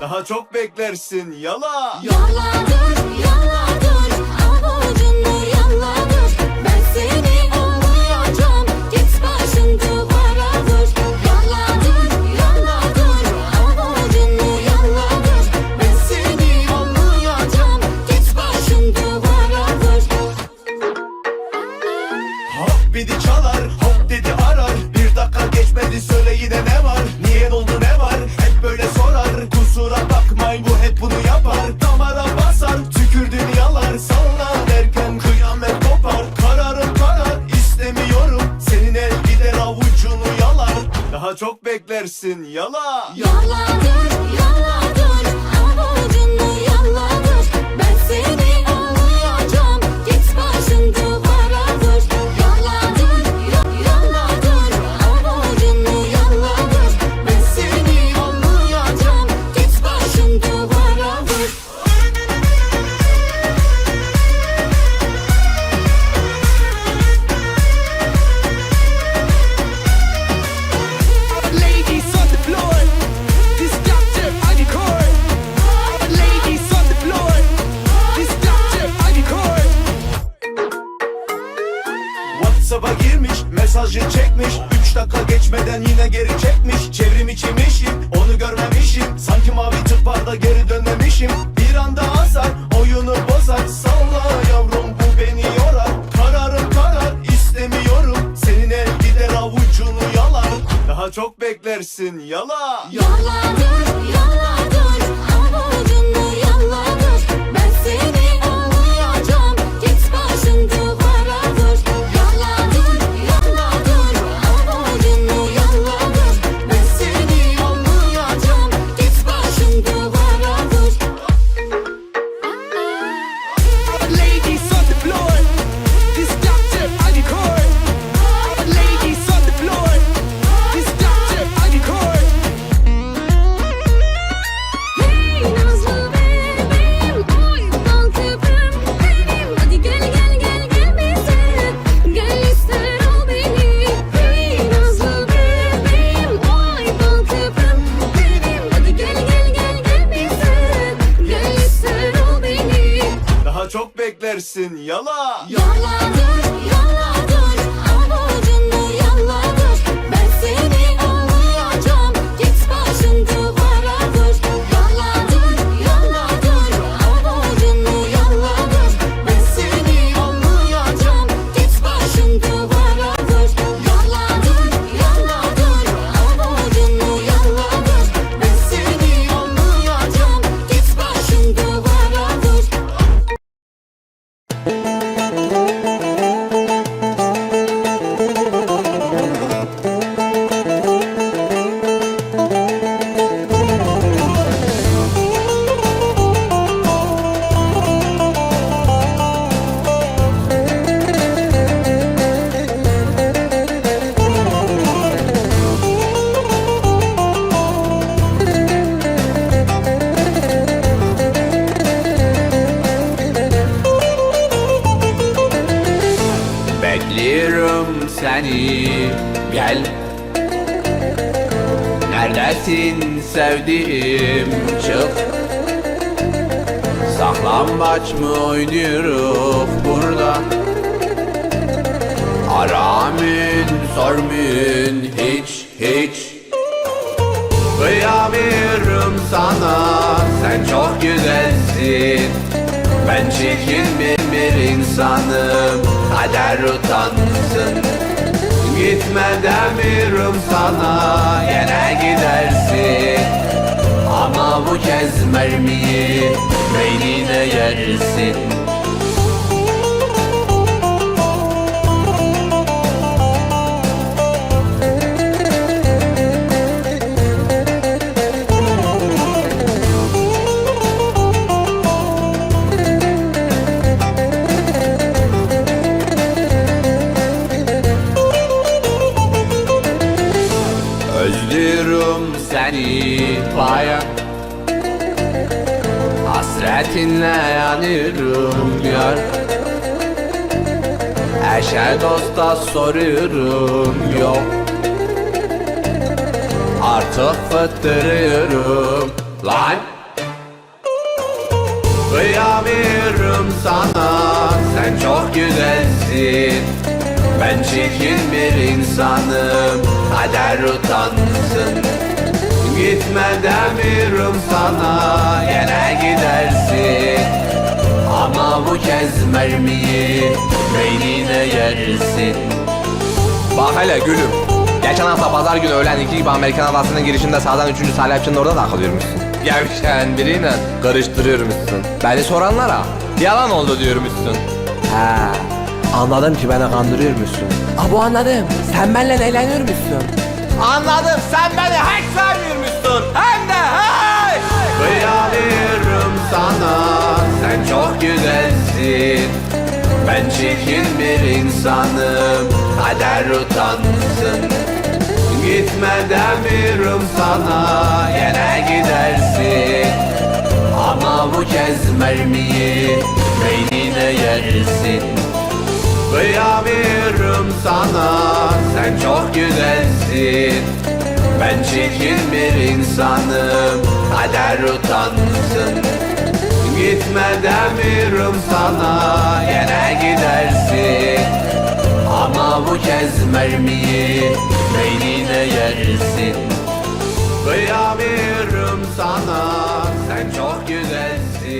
Daha çok beklersin yala. Yaladır yaladır. Daha çok beklersin yala. Yaladır yala. mesajı çekmiş. Üç dakika geçmeden yine geri çekmiş. Çevrim içimişim onu görmemişim. Sanki mavi tıparda geri dönmemişim. Bir anda asar oyunu bozar. Salla yavrum bu beni yorar. Kararım karar istemiyorum. Senin el gider avucunu yalar. Daha çok beklersin yala. Yaladır yala gitsin yala. Yala. beni Gel. Neredesin sevdiğim çık. Saklambaç mı oynuyoruz burada? Aramın sormun hiç hiç. Kıyamıyorum sana sen çok güzelsin. Ben çirkin bir, bir insanım Kader gitme demirim sana Gene gidersin. Ama bu kez mermiyi beynine yersin. yanıyorum yar. Eşe dosta soruyorum yok. Artık fıttırıyorum lan! Kıyamıyorum sana sen çok güzelsin. Ben çirkin bir insanım kader utansın. Gitme demiyorum sana kez mermiyi Beynine yersin Bak hele gülüm Geçen hafta pazar günü öğlen iki gibi Amerikan havasının girişinde sağdan üçüncü salepçinin orada takılıyormuşsun. Gevşen biriyle karıştırıyormuşsun. Beni soranlara yalan oldu diyormuşsun. He anladım ki beni kandırıyormuşsun. Abo anladım sen benimle eğleniyormuşsun. Anladım sen beni hiç sevmiyormuşsun. Hem de hey! Kıyamıyorum sana çok güzelsin. Ben çirkin bir insanım. Kader utansın. Gitme demiyorum sana. Yine gidersin. Ama bu kez mermiyi Beynine yersin. Kıyamıyorum sana. Sen çok güzelsin. Ben çirkin bir insanım. Kader utansın Gitme demiyorum sana. Yine gidersin. Ama bu kez mermiyi Beynine yersin. Kıyamıyorum sana